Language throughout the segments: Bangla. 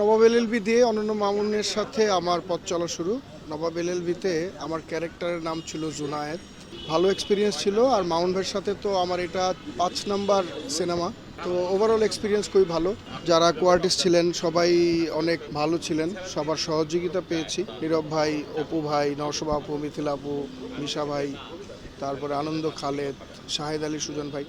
নবাব এলএলবি দিয়ে অনন্য মামুনের সাথে আমার পথ চলা শুরু। নবাব এলএলবিতে আমার ক্যারেক্টারের নাম ছিল জুনায়েদ। ভালো এক্সপিরিয়েন্স ছিল আর মামুন ভাইয়ের সাথে তো আমার এটা পাঁচ নাম্বার সিনেমা তো ওভারঅল এক্সপিরিয়েন্স খুবই ভালো। যারা কোয়ার্টিস্ট ছিলেন, সবাই অনেক ভালো ছিলেন। সবার সহযোগিতা পেয়েছি। নীরব ভাই, অপু ভাই, নওশবা আপু, মিথিলা আপু, মিশা ভাই তারপরে আনন্দ, খালেদ, শাহেদ আলী, সুজন ভাই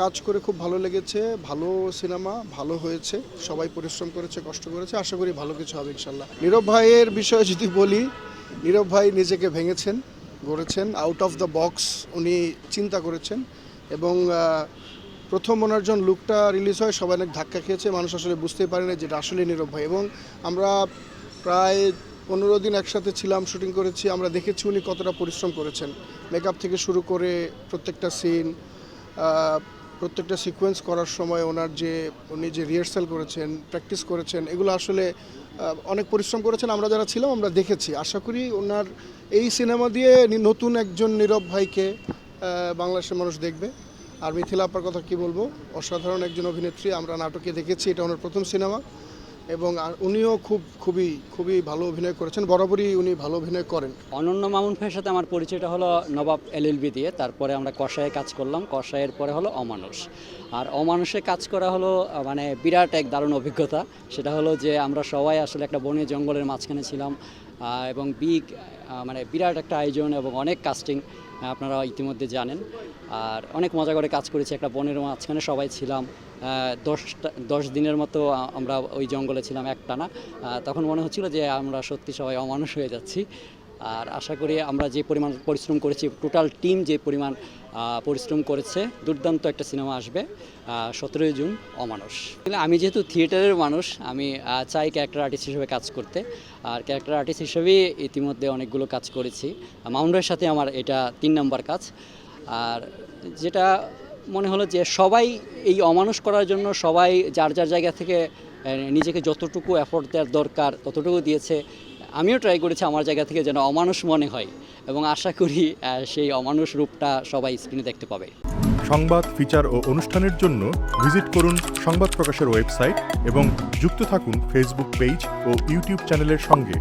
কাজ করে খুব ভালো লেগেছে, ভালো সিনেমা, ভালো হয়েছে, সবাই পরিশ্রম করেছে, কষ্ট করেছে, আশা করি ভালো কিছু হবে ইনশাল্লাহ। নীরব ভাইয়ের বিষয়ে যদি বলি, নীরব ভাই নিজেকে ভেঙেছেন, গড়েছেন আউট অফ দ্য বক্স উনি চিন্তা করেছেন এবং প্রথম ওনার যখন লুকটা রিলিজ হয়, সবাই অনেক ধাক্কা খেয়েছে, মানুষ আসলে বুঝতেই পারে না যেটা আসলে নীরব ভাই। এবং আমরা প্রায় পনেরো দিন একসাথে ছিলাম শুটিং করেছি। আমরা দেখেছি উনি কতটা পরিশ্রম করেছেন। মেকআপ থেকে শুরু করে প্রত্যেকটা সিন প্রত্যেকটা সিকোয়েন্স করার সময় ওনার যে, উনি যে রিহার্সাল করেছেন প্র্যাকটিস করেছেন, এগুলো আসলে অনেক পরিশ্রম করেছেন। আমরা যারা ছিলাম, আমরা দেখেছি। আশা করি ওনার এই সিনেমা দিয়ে নতুন একজন নীরব ভাইকে বাংলাদেশের মানুষ দেখবে। আর মিথিলা আপার কথা কি বলব? অসাধারণ একজন অভিনেত্রী। আমরা নাটকে দেখেছি, এটা ওনার প্রথম সিনেমা এবং উনিও খুব, খুবই খুবই ভালো অভিনয় করেছেন। বরাবরই উনি ভালো অভিনয় করেন। অনন্য মামুন ভাইয়ের সাথে আমার পরিচয়টা হলো নবাব এলএলবি দিয়ে। তারপরে আমরা কষায় কাজ করলাম। কষায়ের পরে হলো অমানুষ। আর অমানুষে কাজ করা হলো মানে বিরাট এক দারুণ অভিজ্ঞতা। সেটা হলো যে আমরা সবাই আসলে একটা বনে জঙ্গলের মাঝখানে ছিলাম। এবং বিগ মানে বিরাট একটা আয়োজন এবং অনেক কাস্টিং আপনারা ইতিমধ্যে জানেন। আর অনেক মজা করে কাজ করেছি, একটা বনের মাঝখানে সবাই ছিলাম। দশটা, দশ দিনের মতো আমরা ওই জঙ্গলে ছিলাম একটানা। তখন মনে হচ্ছিল যে আমরা সত্যি সবাই অমানুষ হয়ে যাচ্ছি। আর আশা করি আমরা যে পরিমাণ পরিশ্রম করেছি টোটাল টিম যে পরিমাণ পরিশ্রম করেছে, দুর্দান্ত একটা সিনেমা আসবে সতেরোই জুন অমানুষ। আমি যেহেতু থিয়েটারের মানুষ, আমি চাই ক্যারেক্টার আর্টিস্ট হিসেবে কাজ করতে। আর ক্যারেক্টার আর্টিস্ট হিসেবেই ইতিমধ্যে অনেকগুলো কাজ করেছি। মাউন্ডের সাথে আমার এটা তিন নম্বর কাজ। আর যেটা মনে হলো যে সবাই এই অমানুষ করার জন্য সবাই যার যার জায়গা থেকে নিজেকে যতটুকু এফোর্ট দেওয়ার দরকার, ততটুকু দিয়েছে আমিও ট্রাই করেছি আমার জায়গা থেকে যেন অমানুষ মনে হয় এবং আশা করি সেই অমানুষ রূপটা সবাই স্ক্রিনে দেখতে পাবে। সংবাদ ফিচার ও অনুষ্ঠানের জন্য ভিজিট করুন সংবাদ প্রকাশের ওয়েবসাইট এবং যুক্ত থাকুন ফেসবুক পেজ ও ইউটিউব চ্যানেলের সঙ্গে।